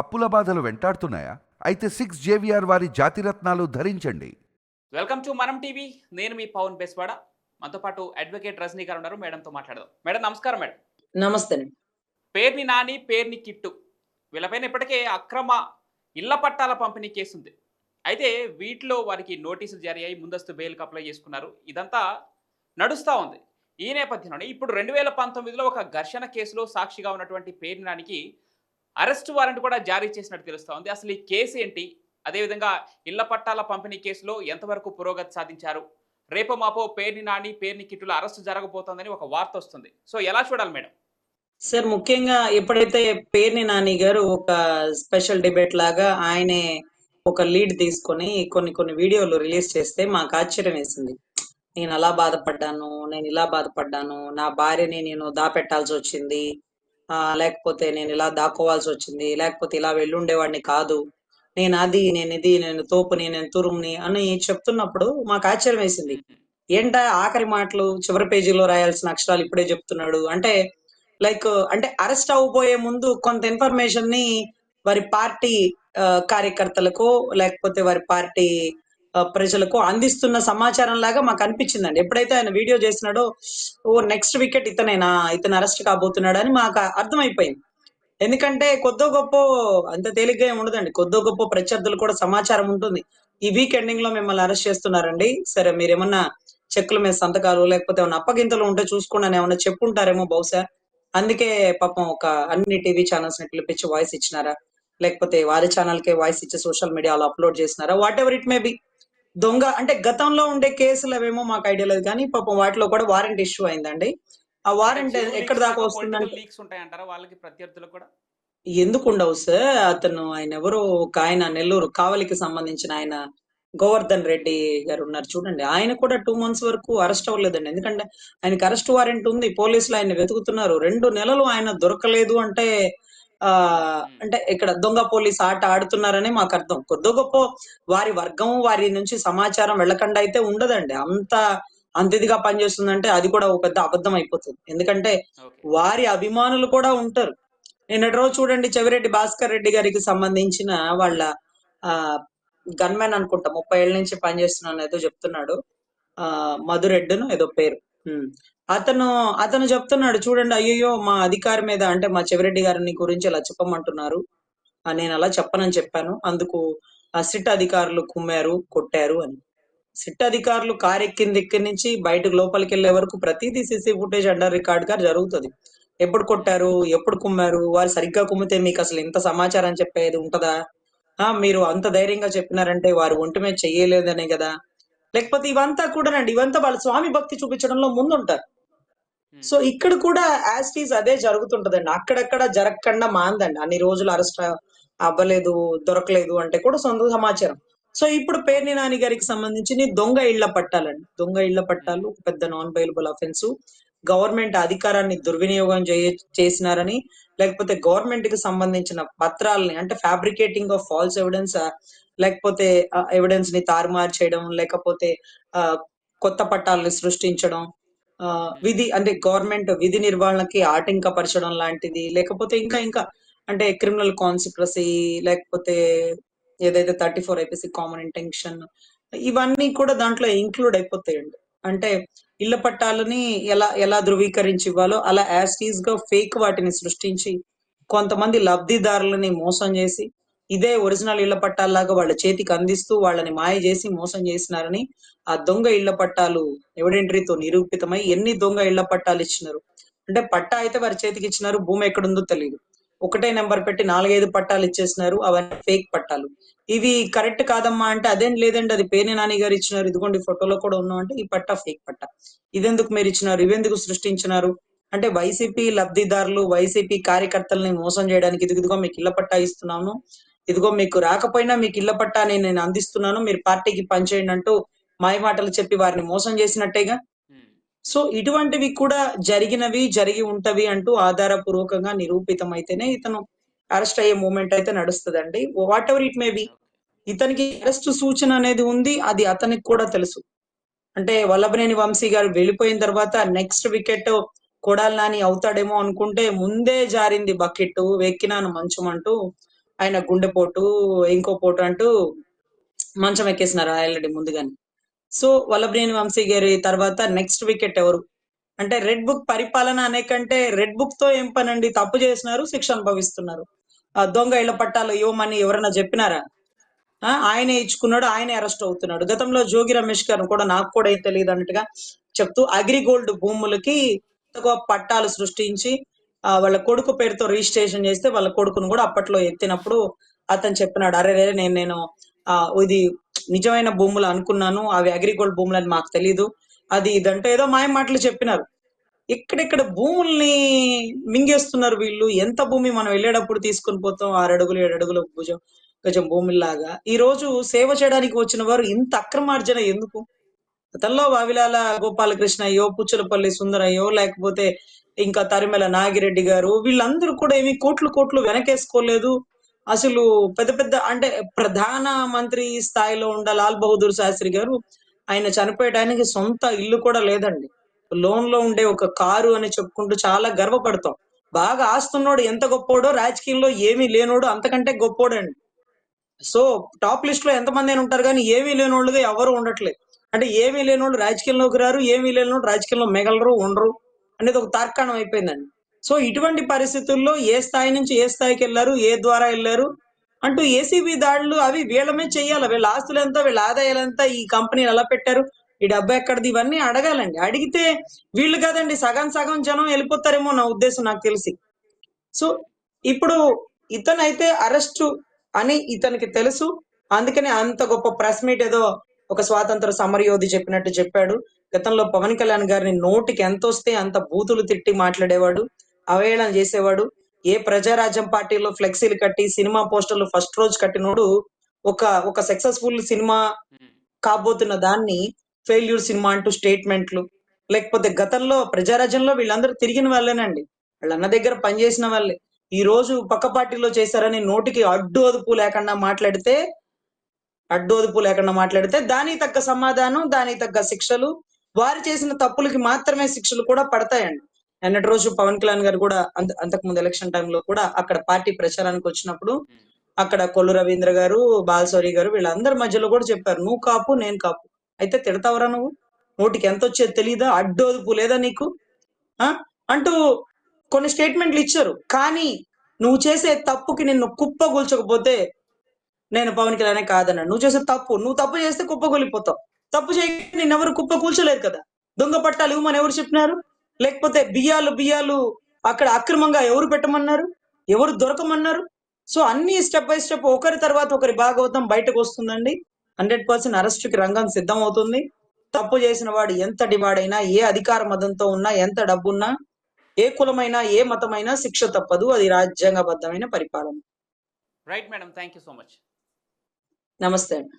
అప్పుల బాధలు వెంటాడుతున్నాయా? అయితే సిక్స్ జేవిఆర్ వారి జాతిరత్నాలు ధరించండి. Welcome to Manam TV. నేను మీ పవన్ బెస్వాడ. మనతో పాటు అడ్వకేట్ రజనీ గారు ఉన్నారు మేడంతో మాట్లాడదాం. మేడం నమస్కారం మేడం. నమస్తే పేర్ని నాని పేర్ని కిట్టు. వీళ్ళపైన ఇప్పటికే అక్రమ ఇళ్ళ పట్టాల పంపిణీ కేసు ఉంది అయితే వీటిలో వారికి నోటీసులు జారీ అయ్యి ముందస్తు బెయిల్కి అప్లై చేసుకున్నారు. ఇదంతా నడుస్తూ ఉంది. ఈ నేపథ్యంలోనే ఇప్పుడు రెండు వేల పంతొమ్మిదిలో ఒక ఘర్షణ కేసులో సాక్షిగా ఉన్నటువంటి పేర్ని నానికి అరెస్ట్ వారెంట్ కూడా జారీ చేసినట్టు తెలుస్తోంది. అసలు ఈ కేసు ఏంటి? అదేవిధంగా ఇళ్ళ పట్టాల పంపిణీ కేసులో ఎంతవరకు పురోగతి సాధించారు? రేపో మాపో పేర్ని నాని పేర్ని కిట్టుల అరెస్టు జరగబోతోందని ఒక వార్త వస్తుంది. సో ఎలా చూడాలి మేడం? సార్ ముఖ్యంగా ఎప్పుడైతే పేర్ని నాని గారు ఒక స్పెషల్ డిబేట్ లాగా ఆయనే ఒక లీడ్ తీసుకొని కొన్ని కొన్ని వీడియోలు రిలీజ్ చేస్తే మాకు ఆశ్చర్యం వేసింది. నేను అలా బాధపడ్డాను నేను ఇలా బాధపడ్డాను నా భార్యని నేను దాపెట్టాల్సి వచ్చింది లేకపోతే నేను ఇలా దాక్కోవాల్సి వచ్చింది లేకపోతే ఇలా వెళ్ళుండేవాడిని కాదు. నేను అది నేను ఇది నేను తోపుని నేను తురుముని అని చెప్తున్నప్పుడు మాకు ఆశ్చర్యం వేసింది. ఏంట ఆఖరి మాటలు? చివరి పేజీలో రాయాల్సిన అక్షరాలు ఇప్పుడే చెప్తున్నాడు. అంటే లైక్ అంటే అరెస్ట్ అవ్వబోయే ముందు కొంత ఇన్ఫర్మేషన్ని వారి పార్టీ ఆ, కార్యకర్తలకు లేకపోతే వారి పార్టీ ప్రజలకు అందిస్తున్న సమాచారం లాగా మాకు అనిపించిందండి. ఎప్పుడైతే ఆయన వీడియో చేసినాడో ఓ నెక్స్ట్ వికెట్ ఇతనేనా ఇతను అరెస్ట్ కాబోతున్నాడు అని మాకు అర్థమైపోయింది. ఎందుకంటే కొద్దో గొప్ప అంత తేలిగ్గా ఏమి ఉండదండి. కొద్దో గొప్ప ప్రత్యర్థులు కూడా సమాచారం ఉంటుంది. ఈ వీక్ ఎండింగ్లో మిమ్మల్ని అరెస్ట్ చేస్తున్నారండి. సరే మీరేమన్నా చెక్కుల మీద సంతకాలు లేకపోతే ఏమన్నా అప్పగింతలు ఉంటే చూసుకోండి ఏమన్నా చెప్పుంటారేమో బహుశా. అందుకే పాపం ఒక అన్ని టీవీ ఛానల్స్ని పిలిపించి వాయిస్ ఇచ్చినారా? లేకపోతే వారి ఛానల్ కే వాయిస్ ఇచ్చి సోషల్ మీడియాలో అప్లోడ్ చేసినారా? Whatever it may be దొంగ అంటే గతంలో ఉండే కేసులు అవేమో మాకు ఐడియా లేదు కానీ పాపం వాటిలో కూడా వారెంట్ ఇష్యూ అయిందండి. ఆ వారెంట్ ఎక్కడ దాకా వస్తుందంటే లీక్స్ ఉంటాయంటారా? వాళ్ళకి ప్రత్యర్థులకు కూడా? ఎందుకు ఉండవు సార్? అతను ఆయన ఎవరో ఒక ఆయన నెల్లూరు కావలికి సంబంధించిన ఆయన గోవర్ధన్ రెడ్డి గారు ఉన్నారు చూడండి. ఆయన కూడా టూ మంత్స్ వరకు అరెస్ట్ అవ్వలేదండి. ఎందుకంటే ఆయనకి అరెస్ట్ వారెంట్ ఉంది. పోలీసులు ఆయన వెతుకుతున్నారు. రెండు నెలలు ఆయన దొరకలేదు అంటే ఆ అంటే ఇక్కడ దొంగ పోలీస్ ఆట ఆడుతున్నారని మాకు అర్థం. కొద్ది గొప్ప వారి వర్గం వారి నుంచి సమాచారం వెళ్ళకుండా అయితే ఉండదండి. అంత అంత ఇదిగా పనిచేస్తుందంటే అది కూడా ఒక పెద్ద అబద్ధం అయిపోతుంది. ఎందుకంటే వారి అభిమానులు కూడా ఉంటారు. నిన్నటి రోజు చూడండి చెవిరెడ్డి భాస్కర్ రెడ్డి గారికి సంబంధించిన వాళ్ళ ఆ గన్మెన్ అనుకుంటా ముప్పై ఏళ్ళ నుంచి పనిచేస్తున్నాను ఏదో చెప్తున్నాడు. ఆ మధురెడ్డిను ఏదో పేరు. అతను అతను చెప్తున్నాడు చూడండి అయ్యో మా అధికారి మీద అంటే మా చెవిరెడ్డి గారిని గురించి అలా చెప్పమంటున్నారు? నేను అలా చెప్పనని చెప్పాను. అందుకు ఆ సిట్ అధికారులు కుమ్మారు కొట్టారు అని. సిట్ అధికారులు కారు ఎక్కిన దగ్గర నుంచి బయటకు లోపలికి వెళ్ళే వరకు ప్రతిదీ సీసీ ఫుటేజ్ అండర్ రికార్డ్గా జరుగుతుంది. ఎప్పుడు కొట్టారు ఎప్పుడు కుమ్మారు వారు సరిగ్గా కుమ్మితే మీకు అసలు ఇంత సమాచారం చెప్పేది ఉంటదా? ఆ మీరు అంత ధైర్యంగా చెప్పినారంటే వారు ఒంటి మీద చెయ్యలేదనే కదా. లేకపోతే ఇవంతా కూడానండి ఇవంతా వాళ్ళ స్వామి భక్తి చూపించడంలో ముందుంటారు. సో ఇక్కడ కూడా యాస్టీస్ అదే జరుగుతుంటదండి. అక్కడక్కడ జరగకుండా మాందండి. అన్ని రోజులు అరెస్ట్ అవ్వలేదు దొరకలేదు అంటే కూడా సొంత సమాచారం. సో ఇప్పుడు పేర్ని నాని గారికి సంబంధించి దొంగ ఇళ్ళ పట్టాలండి. దొంగ ఇళ్ళ పట్టాలు పెద్ద నాన్ బైలబుల్ అఫెన్స్ గవర్నమెంట్ అధికారాన్ని దుర్వినియోగం చేసినారని లేకపోతే గవర్నమెంట్కి సంబంధించిన పత్రాలని అంటే ఫ్యాబ్రికేటింగ్ ఆఫ్ ఫాల్స్ ఎవిడెన్స్ లేకపోతే ఎవిడెన్స్ని తారుమారు చేయడం లేకపోతే కొత్త పట్టాలని సృష్టించడం విధి అంటే గవర్నమెంట్ విధి నిర్వహణకి ఆటంకపరచడం లాంటిది. లేకపోతే ఇంకా ఇంకా అంటే క్రిమినల్ కాన్సిక్వెన్సీ లేకపోతే ఏదైతే thirty four IPC common intention ఇవన్నీ కూడా దాంట్లో ఇంక్లూడ్ అయిపోతాయండి. అంటే ఇళ్ళ పట్టాలని ఎలా ఎలా ధృవీకరించి ఇవ్వాలో అలా యాస్టీస్గా ఫేక్ వాటిని సృష్టించి కొంతమంది లబ్ధిదారులని మోసం చేసి ఇదే ఒరిజినల్ ఇళ్ళ పట్టాల్లాగా వాళ్ళ చేతికి అందిస్తూ వాళ్ళని మాయ చేసి మోసం చేసినారని ఆ దొంగ ఇళ్ళ పట్టాలు ఎవిడెంటరీతో నిరూపితమై ఎన్ని దొంగ ఇళ్ళ పట్టాలు ఇచ్చినారు? అంటే పట్టా అయితే వారి చేతికి ఇచ్చినారు భూమి ఎక్కడుందో తెలియదు ఒకటే నెంబర్ పెట్టి నాలుగైదు పట్టాలు ఇచ్చేసినారు అవన్నీ ఫేక్ పట్టాలు. ఇవి కరెక్ట్ కాదమ్మా అంటే అదేం లేదండి అది పేర్ని నాని గారు ఇచ్చినారు. ఇదిగోండి ఫోటోలో కూడా ఉన్నాం అంటే ఈ పట్టా ఫేక్ పట్టా. ఇదెందుకు మీరు ఇచ్చినారు? ఇవెందుకు సృష్టించినారు? అంటే వైసీపీ లబ్ధిదారులు వైసీపీ కార్యకర్తల్ని మోసం చేయడానికి ఇది ఇదిగో మీకు ఇళ్ళ పట్టా ఇస్తున్నాము ఇదిగో మీకు రాకపోయినా మీకు ఇళ్ళ పట్టా నేను నేను అందిస్తున్నాను మీరు పార్టీకి పనిచేయండి అంటూ మాయ మాటలు చెప్పి వారిని మోసం చేసినట్టేగా? సో ఇటువంటివి కూడా జరిగినవి జరిగి ఉంటవి అంటూ ఆధారపూర్వకంగా నిరూపితం అయితేనే ఇతను అరెస్ట్ అయ్యే మూమెంట్ అయితే నడుస్తుందండి. Whatever it may be ఇతనికి అరెస్ట్ సూచన అనేది ఉంది అది అతనికి కూడా తెలుసు. అంటే వల్లభనేని వంశీ గారు వెళ్ళిపోయిన తర్వాత నెక్స్ట్ వికెట్ కొడాలి నాని అవుతాడేమో అనుకుంటే ముందే జారింది బకెట్ వెక్కినాను మంచమంటూ ఆయన గుండెపోటు ఇంకో పోటు అంటూ మంచం ఎక్కేసినారు ఆల్రెడీ ముందుగానే. సో వల్లభనేని వంశీ గారి తర్వాత నెక్స్ట్ వికెట్ ఎవరు? అంటే రెడ్ బుక్ పరిపాలన అనే కంటే రెడ్ బుక్తో ఏం పనండి? తప్పు చేసినారు శిక్ష అనుభవిస్తున్నారు. ఆ దొంగ ఇళ్ళ పట్టాలు ఇవ్వమని ఎవరైనా చెప్పినారా? ఆ, ఆయనే ఇచ్చుకున్నాడు ఆయనే అరెస్ట్ అవుతున్నాడు. గతంలో జోగి రమేష్ గారు కూడా నాకు కూడా ఏం తెలియదు అన్నట్టుగా చెప్తూ అగ్రిగోల్డ్ భూములకి తక్కువ పట్టాలు సృష్టించి వాళ్ళ కొడుకు పేరుతో రిజిస్ట్రేషన్ చేస్తే వాళ్ళ కొడుకును కూడా అప్పట్లో ఎత్తినప్పుడు అతను చెప్పినాడు అరే రే నేను నేను ఆ, ఇది నిజమైన భూములు అనుకున్నాను అవి అగ్రిగోల్డ్ భూములు అని మాకు తెలీదు. అది ఇదంటే ఏదో మాయ మాటలు చెప్పినారు. ఇక్కడిక్కడ భూముల్ని మింగేస్తున్నారు వీళ్ళు. ఎంత భూమి మనం వెళ్ళేటప్పుడు తీసుకొని పోతాం? ఆరు అడుగులు ఏడు అడుగులు భుజం కొంచెం భూమిలాగా ఈ రోజు సేవ చేయడానికి వచ్చిన వారు ఇంత అక్రమార్జన ఎందుకు? గతంలో వావిలాల గోపాలకృష్ణ అయ్యో పుచ్చలపల్లి సుందరయ్యో లేకపోతే ఇంకా తరిమెల నాగిరెడ్డి గారు వీళ్ళందరూ కూడా ఏమి కోట్లు కోట్లు వెనకేసుకోలేదు. అసలు పెద్ద పెద్ద అంటే ప్రధాన మంత్రి స్థాయిలో ఉండ లాల్ బహదూర్ శాస్త్రి గారు ఆయన చనిపోయడానికి సొంత ఇల్లు కూడా లేదండి. లోన్లో ఉండే ఒక కారు అని చెప్పుకుంటూ చాలా గర్వపడతాం. బాగా ఆస్తున్నోడు ఎంత గొప్పోడో రాజకీయంలో ఏమీ లేనోడు అంతకంటే గొప్పోడండి. సో టాప్ లిస్ట్లో ఎంతమంది అయినా ఉంటారు కానీ ఏమీ లేనోళ్ళుగా ఎవరు ఉండట్లేదు. అంటే ఏమీ లేనోళ్ళు రాజకీయంలోకి రారు ఏమీ లేనోళ్ళు రాజకీయంలో మిగలరు ఉండరు. అనేది ఒక తార్కాణం అయిపోయిందండి. సో ఇటువంటి పరిస్థితుల్లో ఏ స్థాయి నుంచి ఏ స్థాయికి వెళ్ళారు ఏ ద్వారా వెళ్ళారు అంటూ ఏసీబీ దాడులు అవి వీళ్ళమే చేయాలి. వీళ్ళ ఆస్తులు ఎంత వీళ్ళ ఆదాయాలు ఎంత ఈ కంపెనీలు ఎలా పెట్టారు ఈ డబ్బు ఎక్కడిది ఇవన్నీ అడగాలండి. అడిగితే వీళ్ళు కాదండి సగం సగం జనం వెళ్ళిపోతారేమో నా ఉద్దేశం నాకు తెలిసి. సో ఇప్పుడు ఇతనైతే అరెస్టు అని ఇతనికి తెలుసు. అందుకనే అంత గొప్ప ప్రెస్ మీట్ ఏదో ఒక స్వాతంత్ర సమరయోధి చెప్పినట్టు చెప్పాడు. గతంలో పవన్ కళ్యాణ్ గారిని నోటికి ఎంత వస్తే అంత బూతులు తిట్టి మాట్లాడేవాడు అవహేళన చేసేవాడు. ఏ ప్రజారాజ్యం పార్టీలో ఫ్లెక్సీలు కట్టి సినిమా పోస్టర్లు ఫస్ట్ రోజు కట్టినోడు ఒక ఒక సక్సెస్ఫుల్ సినిమా. కాబోతున్న దాన్ని ఫెయిల్యూర్ సినిమా అంటూ స్టేట్మెంట్లు. లేకపోతే గతంలో ప్రజారాజ్యంలో వీళ్ళందరూ తిరిగిన వాళ్ళేనండి. వాళ్ళన్న దగ్గర పనిచేసిన వాళ్ళే. ఈ రోజు పక్క పార్టీలో చేశారని నోటికి అడ్డు అదుపు లేకుండా మాట్లాడితే అడ్డోదుపు లేకుండా మాట్లాడితే దానికి తగ్గ సమాధానం దానికి తగ్గ శిక్షలు వారు చేసిన తప్పులకి మాత్రమే శిక్షలు కూడా పడతాయండి. నిన్నటి రోజు పవన్ కళ్యాణ్ గారు కూడా అంత అంతకుముందు ఎలక్షన్ టైంలో కూడా అక్కడ పార్టీ ప్రచారానికి వచ్చినప్పుడు అక్కడ కొల్లు రవీంద్ర గారు బాలసౌరి గారు వీళ్ళందరి మధ్యలో కూడా చెప్పారు నువ్వు కాపు నేను కాపు. అయితే తిడతావరా నువ్వు? నోటికి ఎంత వచ్చేది తెలియదా అడ్డోదుపు లేదా నీకు? ఆ? అంటూ కొన్ని స్టేట్మెంట్లు ఇచ్చారు. కానీ నువ్వు చేసే తప్పుకి నిన్ను కుప్ప కూల్చకపోతే నేను పవన్ కళ్యాణ్ కాదన్నా. నువ్వు చేసే తప్పు. నువ్వు తప్పు చేస్తే కుప్ప కూలిపోతావు తప్పు చేయక ఎవరు కుప్ప కూల్చలేదు కదా? దొంగ పట్టాలు ఇవ్వమని ఎవరు చెప్పినారు? లేకపోతే బియ్యాలు బియ్యాలు అక్కడ అక్రమంగా ఎవరు పెట్టమన్నారు? ఎవరు దొరకమన్నారు? సో అన్ని స్టెప్ బై స్టెప్ ఒకరి తర్వాత ఒకరి భాగవతం బయటకు వస్తుందండి. హండ్రెడ్ పర్సెంట్ అరెస్ట్కి రంగం సిద్ధం అవుతుంది తప్పు చేసిన వాడు ఎంతటి వాడైనా ఏ అధికార మతంతో ఉన్నా ఎంత డబ్బున్నా ఏ కులమైనా ఏ మతమైనా శిక్ష తప్పదు. అది రాజ్యాంగబద్ధమైన పరిపాలన. Right madam thank you so much నమస్తే అండి.